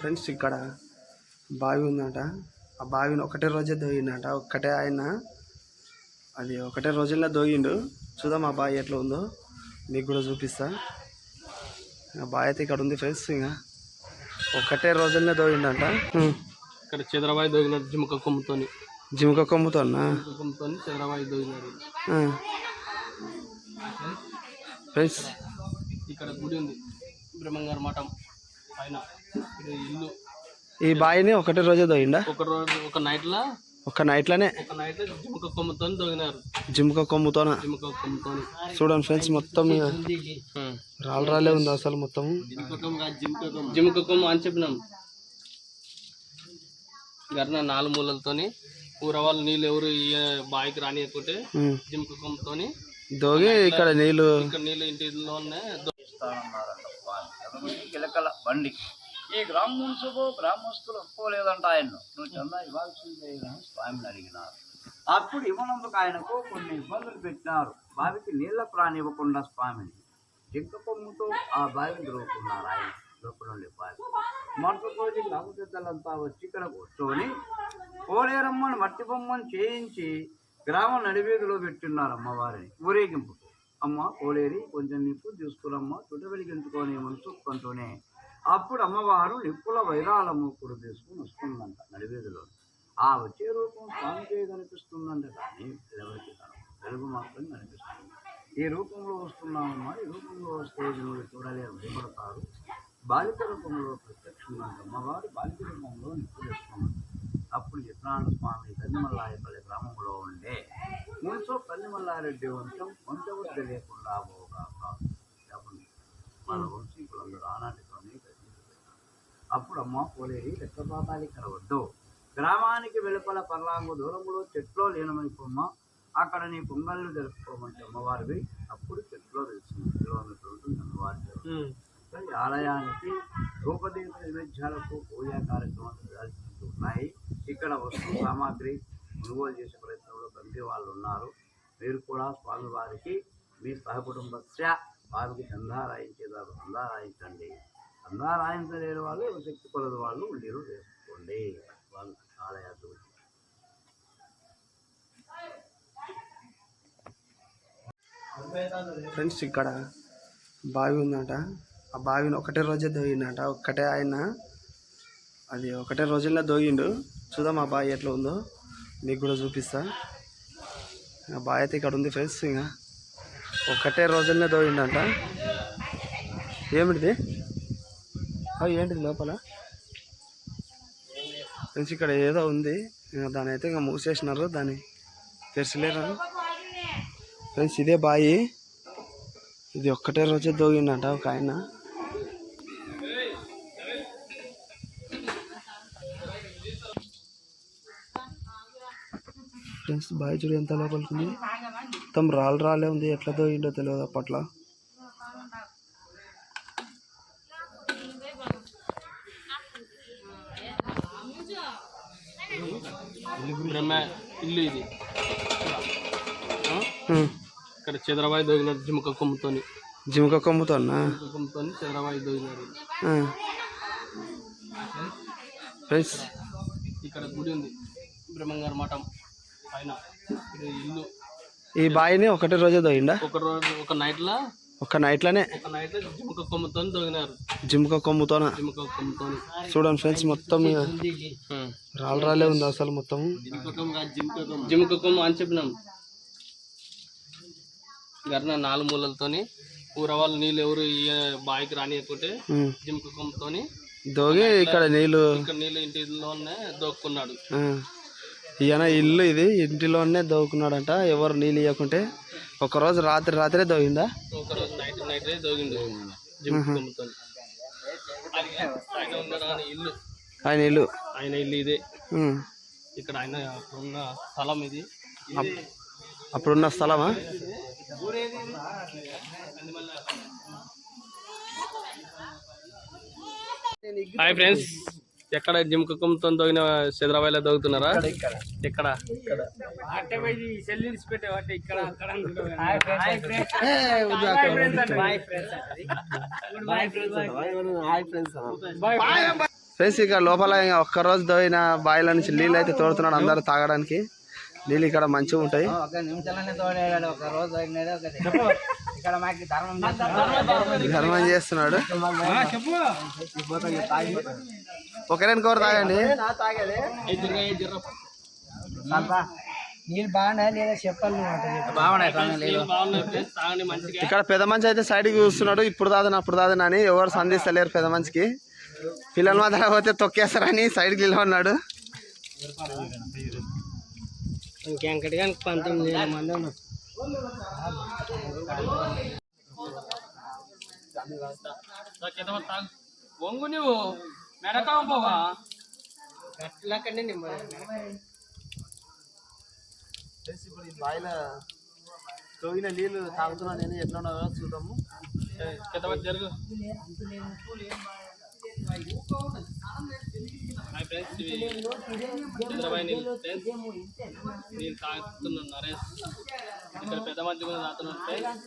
Friends ఇక్కడ బావి ఉందంట. ఆ బావిని ఒకటే రోజే దోగిందంట ఒక్కటే ఆయన అది ఒకటే రోజుల్లో దోగిండు చూద్దాం ఆ బావి ఎట్లా ఉందో. మీకు కూడా చూపిస్తా. ఆ బావి అయితే ఇక్కడ ఉంది ఫ్రెండ్స్ ఇంకా. ఒకటే రోజుల్లో దోగిండంట. ఇక్కడ చంద్రబాయి దొగినాడు జిమ్మక కొమ్ముతోని. జిముక జిమ్మక కొమ్ముతోని చంద్రబాయి దొగినాడు ఫ్రెండ్స్ ఇక్కడ గుడి ఉంది. బ్రహ్మంగారు మఠం. పైన. ఇక్కడ ఇల్లు. ఈ బావిని ఒకటే రోజే దోగిండా ఒక రోజు ఒక నైట్ లా ఒక్క నైట్లోనే? ఒక నైట్ జిమ్మక కొమ్ముతోని దొగినారు జిముక కొమ్ముతోన? కొమ్ముతోని. చూడండి ఫ్రెండ్స్ మొత్తం రాళ్ళు రాళ్ళే ఉంది అసలు మొత్తం జిమ్మక కొమ్ము. అని చెప్పినాం. గర్న నాలుగు మూలలతోని ఊర వాళ్ళు నీళ్ళు ఎవరు ఈ బావికి రానియకుంటే ఉమ్. జిమ్మక కొమ్ముతోని దోగి ఇక్కడ నీళ్ళు. ఇక్కడ నీళ్ళు ఇంటిలోనే కిలకల బండి? ఈ గ్రామస్తులు గ్రామస్తులు ఒప్పుకోలేదంట ఆయన నువ్వు చందా ఇవ్వాల్సిందే స్వామిని అడిగినారు. అప్పుడు ఇవ్వనందుకు ఆయనకు కొన్ని ఇబ్బందులు పెట్టినారు. బావికి నీళ్ళకు రానివ్వకుండా స్వామిని జింక కొమ్ముతో ఆ బావిని దొరుకుతున్నారు ఆయన. ఉండే బావి. మరుసటి రోజు గ్రామ పెద్దలంతా వచ్చి ఇక్కడ కూర్చొని కోలేరమ్మని మట్టి బొమ్మని చేయించి గ్రామం నడివేదిలో పెట్టున్నారు అమ్మవారిని ఊరేగింపుకు అమ్మ ఓలేరి కొంచెం నిప్పు తీసుకురమ్మ చుట్ట వెలిగించుకొని మనసుకుంటూనే అప్పుడు అమ్మవారు నిప్పుల వైరాలము కూడా తీసుకుని వస్తుందంట నడివేదిలో. ఆ వచ్చే రూపం స్వామికే కనిపిస్తుందంట కానీ ఎవరికి తెలుగు మాత్రం కనిపిస్తుంది. ఈ రూపంలో వస్తున్నామమ్మా. ఈ రూపంలో వస్తే నువ్వు చూడలేరు భయపడతారు. బాలిక రూపంలో ప్రత్యక్షంగా అమ్మవారు బాలిక రూపంలో నిప్పు చేస్తున్నారు అప్పుడు చిత్రానంద స్వామి కన్నిమల్లాయపల్లి గ్రామంలో ఉండే మున్సో కన్నిమల్లారెడ్డి వంశం వంశవృద్ధి లేకుండా పోగాక చెప్పండి. మన వంశీకులందరూ ఆనాటితోనే అప్పుడు అమ్మ పోలేరి రక్తపాతాలు ఇక్కడ వద్దు గ్రామానికి వెలుపల పర్లాంగు దూరంలో చెట్లో లీనమైపోమ్మ. అక్కడ నీ పొంగళ్ళు జరుపుకోమంటే అమ్మవారివి. అప్పుడు చెట్లో తెలిసింది. కిలోమీటర్ ఉంటుంది అమ్మవారి ఆలయానికి రూపదీప నైవేద్యాలకు పూజా కార్యక్రమాలు ఉన్నాయి. ఇక్కడ వస్తు సామాగ్రి కొనుగోలు చేసే ప్రయత్నంలో కమిటీ వాళ్ళు ఉన్నారు. మీరు కూడా స్వామివారికి మీ సహకుటుంబస్య వారికి చందారాయించేదారు చందారాయించండి చందారాయించలేని వాళ్ళు శక్తి కొలది వాళ్ళు ఉండేరు వేసుకోండి. వాళ్ళు ఆలయాలు ఫ్రెండ్స్ ఇక్కడ బావి ఉందంట. ఆ బావిని ఒకటే రోజే దోగిండంట ఒక్కటే ఆయన అది ఒకటే రోజుల్లో దోగిండు. చూద్దాం ఆ బావి ఎట్లా ఉందో. మీకు కూడా చూపిస్తా. ఆ బావి అయితే ఇక్కడ ఉంది ఫ్రెండ్స్ ఇంకా ఒకటే రోజుల్లో దోగిండంట. ఏమిటిది? అవి ఏంటిది లోపల? ఫ్రెండ్స్ ఇక్కడ ఏదో ఉంది. ఇంకా దాని అయితే ఇంకా మూసేసినారు. దాన్ని తెరచలేరు ఫ్రెండ్స్ ఇదే బాయి. ఇది ఒక్కటే రోజే దోగిండంట ఒక ఆయన. ఫ్రెండ్స్ బాయి చూడు ఎంత లోపలికి మొత్తం రాళ్ళు రాలే ఉంది. ఎట్లా దోగిండో తెలియదు అప్పట్లో. ఇల్లు ఇది. ఇక్కడ చంద్రబాయి దొగినాడు జిమ్మక కొమ్ముతోని. జిముక కొమ్ముతున్నా జిమ్మక కొమ్ముతోని చంద్రబాయి దొగినాడు ఫ్రెండ్స్. ఇక్కడ గుడి ఉంది. బ్రహ్మంగారు మఠం. పైన. ఇక్కడ ఇల్లు. ఈ బాయిని ఒకటే రోజే దోగిండా ఒక రోజు ఒక నైట్ లా ఒక్క నైట్లోనే? ఒక నైట్ జిమ్మక కొమ్ముతోని దొగినారు జిముక కొమ్ముతోన? కొమ్ముతోని. చూడండి ఫ్రెండ్స్ మొత్తం రాళ్ళు రాళ్ళే ఉంది అసలు మొత్తం. జిమ్మక కొమ్ము అని చెప్పినాం. గర్న నాలుగు మూలలతోని ఊర వాళ్ళు నీళ్ళు ఎవరు ఈ బావికి రానియకుంటే ఉమ్. జిమ్మక కొమ్ముతోని దోగి ఇక్కడ నీళ్ళు ఇక్కడ నీళ్ళు ఇంటిలోనే దోక్కున్నాడు. ఈయన ఇల్లు ఇది ఇంటిలోనే దోవుకున్నాడంట ఎవరు నీళ్ళు ఇవ్వకుంటే ఒకరోజు రాత్రి రాత్రే దోగిందా? ఆయన ఇల్లు. ఆయన ఇల్లు ఇదే. ఇక్కడ ఆయన ఉన్న స్థలం ఇది. ఇది అప్పుడున్న స్థలమా? Hi friends. ఎక్కడ జిమ్ కుక్కంతో తోగిన చంద్రబాయిలో తోగుతున్నారా? ఎక్కడ ఫ్రెండ్స్ ఇక లోపల ఇంకా ఒక్క రోజు దోయిన బావిలో నుంచి నీళ్ళు అయితే తోడుతున్నాడు అందరు తాగడానికి. నీళ్ళు ఇక్కడ మంచిగా ఉంటాయి. ఇక్కడ ధర్మం చేస్తున్నాడు. ఒకరిని కోరు తాగండి. నీళ్ళు బాగున్నాయి లేదా చెప్పాలి ఇక్కడ పెద్ద మంచి అయితే సైడ్కి చూస్తున్నాడు ఇప్పుడు దాదని అప్పుడు దాదని అని ఎవరు సంధిస్తలేరు పెద్ద మంచికి. పిల్లల మాత్రం పోతే తొక్కేస్తారని సైడ్కి నిలబడినాడు ఇంకెంకటి కానీ పంతొమ్మిది వేల మంది ఉన్నారు. నువ్వు. మెడకాం పోవా గట్లకండి ఇప్పుడు ఈ బావిలో తోగిన నీళ్ళు తాగుతున్నా నేను. ఎట్లా ఉన్నారో చూద్దాము. పెద్ద జరుగు. నేను తాగుతున్నాను నరేష్. ఇక్కడ పెద్ద మధ్య కూడా తాగుతున్నాను ఫ్రెండ్స్.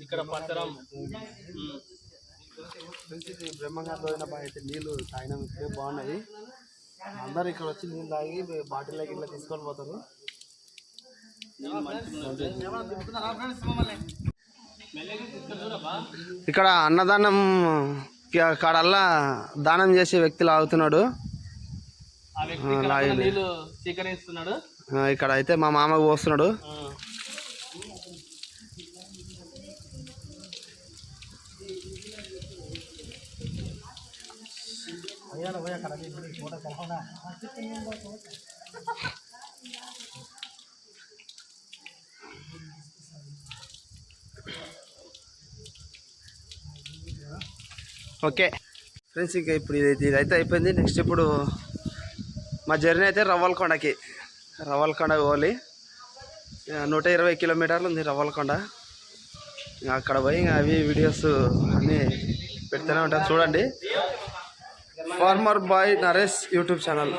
ఇక్కడ పచ్చరం ఉమ్. ఫ్రెండ్స్ ఇది బ్రహ్మంగారు తోగిన బావి అయితే నీళ్ళు తాగినాం ఇప్పుడే బాగున్నది అందరు ఇక్కడ వచ్చి నీళ్ళు తాగి బాటిల్ ఇట్లా తీసుకొని పోతారు. ఇక్కడ అన్నదానం కాడల్లా దానం చేసే వ్యక్తులు ఆగుతున్నాడు ఆ వ్యక్తి ఇక్కడ కూడా ఓకే. ఫ్రెండ్స్ ఇంకా ఇప్పుడు ఇది ఇదైతే అయిపోయింది. నెక్స్ట్ ఇప్పుడు మా జర్నీ అయితే రవ్వలకొండకి. రవ్వలకొండ పోవాలి నూట ఇరవై కిలోమీటర్లు ఉంది రవ్వలకొండ. అక్కడ పోయి ఇంకా అవి వీడియోస్ అన్నీ పెడుతూనే ఉంటాను చూడండి. Farmer boy Naresh YouTube channel